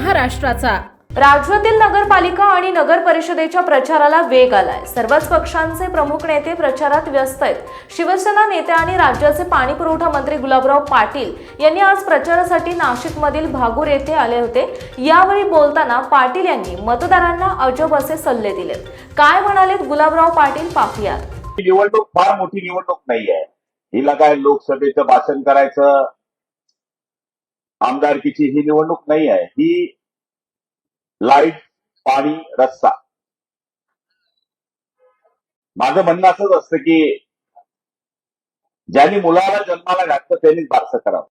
महाराष्ट्राचा. राज्यातील नगरपालिका आणि नगर परिषदेच्या प्रचाराला वेग आलाय. सर्वच पक्षांचे प्रमुख नेते प्रचारात व्यस्त आहेत. शिवसेना नेते आणि राज्याचे पाणी पुरवठा मंत्री गुलाबराव पाटील यांनी आज प्रचारासाठी नाशिकमधील भागूर येथे आले होते. यावेळी बोलताना पाटील यांनी मतदारांना अजब असे सल्ले दिलेत काय म्हणालेत गुलाबराव पाटील? पाहुयात. निवडणूक फार मोठी निवडणूक नाही आहे हिला काय लोकसभेचं भाषण करायचं आमदारकीची ही निवडणूक नाही आहे. ही लाइट पाणी रस्ता. माझं म्हणणं असंच असतं की ज्यांनी मुलाला जन्माला घातलं त्यांनीच बारसं करावं.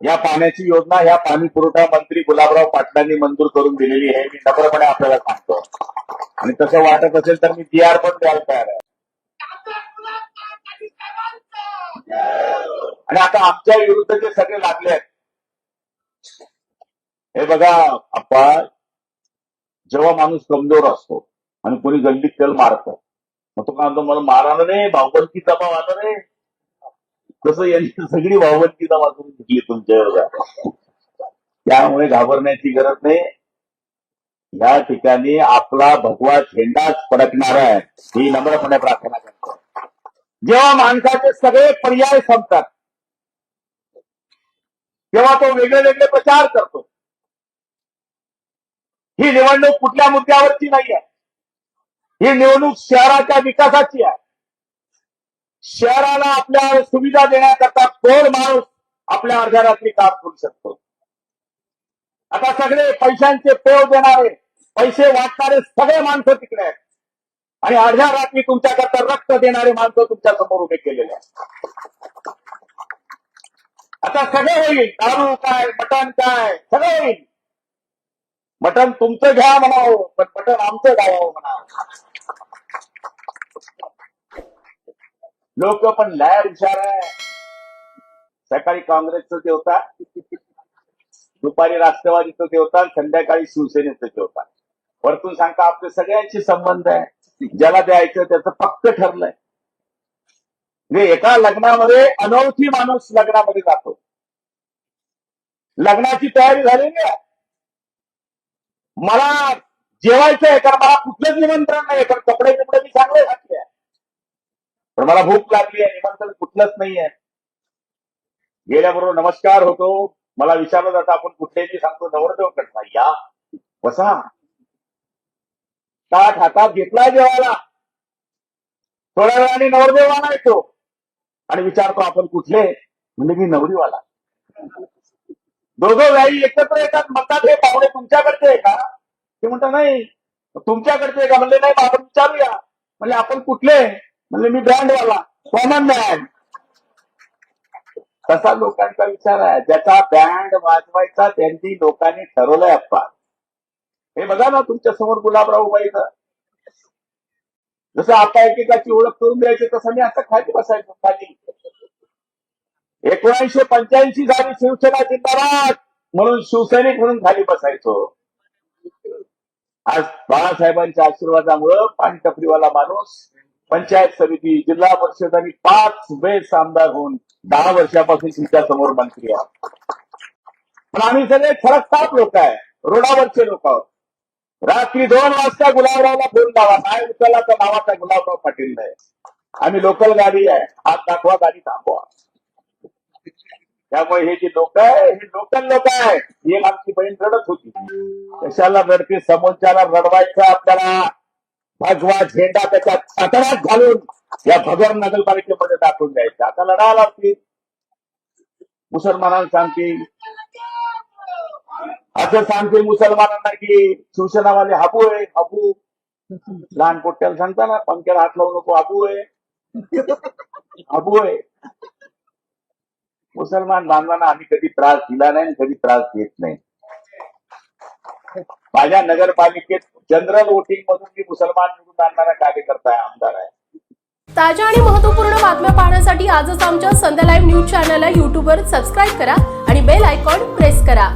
या पाण्याची योजना या पाणी पुरवठा मंत्री गुलाबराव पाटलांनी मंजूर करून दिलेली आहे. मी नम्रपणे आपल्याला सांगतो. आणि तसं वाटत असेल तर मी डी आर पण द्यायला तयार आहे. आणि आता आमच्या विरुद्ध जे सगळे लागले आहेत हे बघा आपण जेव्हा माणूस कमजोर असतो आणि कोणी गल्लीत त्याला मारतं मग तो काय म्हणतो मला मारानं रे भावबंदकी दबाव आलं रे तसं यांनी सगळी भावबंदकी वाचून घेतली तुमच्या त्यामुळे घाबरण्याची गरज नाही. या ठिकाणी आपला भगवा झेंडाच फडकणार आहे. ही नम्रपणे प्रार्थना करतो. जेव्हा माणसाचे सगळे पर्याय संपतात तेव्हा तो वेगळे वेगळे प्रचार करतो. ही निवडणूक कुठल्या मुद्द्यावरची नाही आहे ही निवडणूक शहराच्या विकासाची आहे. शहराला आपल्या सुविधा देण्याकरता कोण माणूस आपल्या अर्ध्या रात्री काम करू शकतो? आता सगळे पैशांचे पेव देणारे पैसे वाटणारे सगळे माणसं तिकडे आहेत. आणि अर्ध्या रात्री तुमच्याकरता रक्त देणारे माणसं तुमच्यासमोर उभे केलेले आहेत. आता सगळं होईल. दारू काय मटण काय सगळं होईल. मटण तुमचं घ्या म्हणावं पण मटण आमचं गावावं म्हणा लोक पण लय हुशार आहे. सकाळी काँग्रेसचं ते होता दुपारी राष्ट्रवादीचं ते होता संध्याकाळी शिवसेनेचं ते होता वरतून सांगता आपले सगळ्यांशी संबंध आहे. ज्याला द्यायचं त्याचं पक्क ठरलंय. म्हणजे एका लग्नामध्ये अनोळखी माणूस लग्नामध्ये जातो. लग्नाची तयारी झालेली आहे मला जेवायचं आहे कारण मला कुठलंच निमंत्रण नाही कारण कपडे बिपडे मी चांगले घातले पण मला भूक लागली आहे निमंत्रण कुठलंच नाही आहे. गेल्याबरोबर नमस्कार होतो. मला विचारलं जातं आपण कुठलेही सांगतो. नवरदेव कटला या बसा. ताट हातात घेतला जेवायला. थोड्या वेळाने नवरदेव येतो. आणि विचारतो आपण कुठले म्हणजे मी नवरीवाला. दोघं व्याई एकत्र येतात म्हणतात हे पाहुणे तुमच्याकडचे आहे का? ते म्हणतात नाही तुमच्याकडचे आहे का? म्हणले नाही आपण विचारूया. म्हणजे आपण कुठले? म्हणजे मी ब्रँडवाला कॉमन बँड तसा लोकांचा विचार आहे. ज्याचा बँड वाजवायचा त्यांनी लोकांनी ठरवलंय अप्पा हे बघा ना तुमच्यासमोर गुलाबराव उभायचं जसं आता एकेकाची ओळख करून द्यायची तसं मी आता खाली बसायचो खाली. एकोणीसशे पंच्याऐंशी साली शिवसेना जिंदाबाद म्हणून शिवसैनिक म्हणून खाली बसायचो. आज बाळासाहेबांच्या आशीर्वादामुळं पाणीटपरीवाला माणूस पंचायत समिती जिल्हा परिषद आणि पाच वेळेस आमदार होऊन दहा वर्षापासून तुमच्यासमोर मंत्री आहोत. पण आम्ही सगळे फरकतात लोक आहे रोडावरचे लोक आहोत. रात्री दोन वाजता गुलाबरावला फोन लावा. नाही उचलला तर नावाचा गुलाबराव पाटील नाही. आम्ही लोकल गाडी आहे. हात दाखवा गाडी थांबवा. त्यामुळे हे जे लोक आहे हे लोकल लोक आहे. ही आमची बहीण रडत होती. कशाला रडते? समोरच्याला रडवायचं आपल्याला. भगवा झेंडा त्याच्या छातडात घालून या भगवान नगरपालिकेमध्ये दाखवून द्यायचं. आता लढायला लागतील. मुसलमानांना सांगतील असं सांगते मुसलमानांना की शिवसेनावाले हाबू आहे हाबू. लहान पोट्याला सांगता ना पंख्याला हात लावू नको हाबू आहे. हाबू आहे. मुसलमान बांधवांना आम्ही कधी त्रास दिला नाही आणि कधी त्रास देत नाही. माझ्या नगरपालिकेत जनरल वोटिंग मधून मी मुसलमान निवडून आणणारा कार्यकर्ता आहे आमदार आहे. ताज्या आणि महत्त्वपूर्ण बातम्या पाहण्यासाठी आजच आमच्या संध्या लाईव्ह न्यूज चॅनलला युट्यूबवर सबस्क्राईब करा आणि बेल आयकॉन प्रेस करा.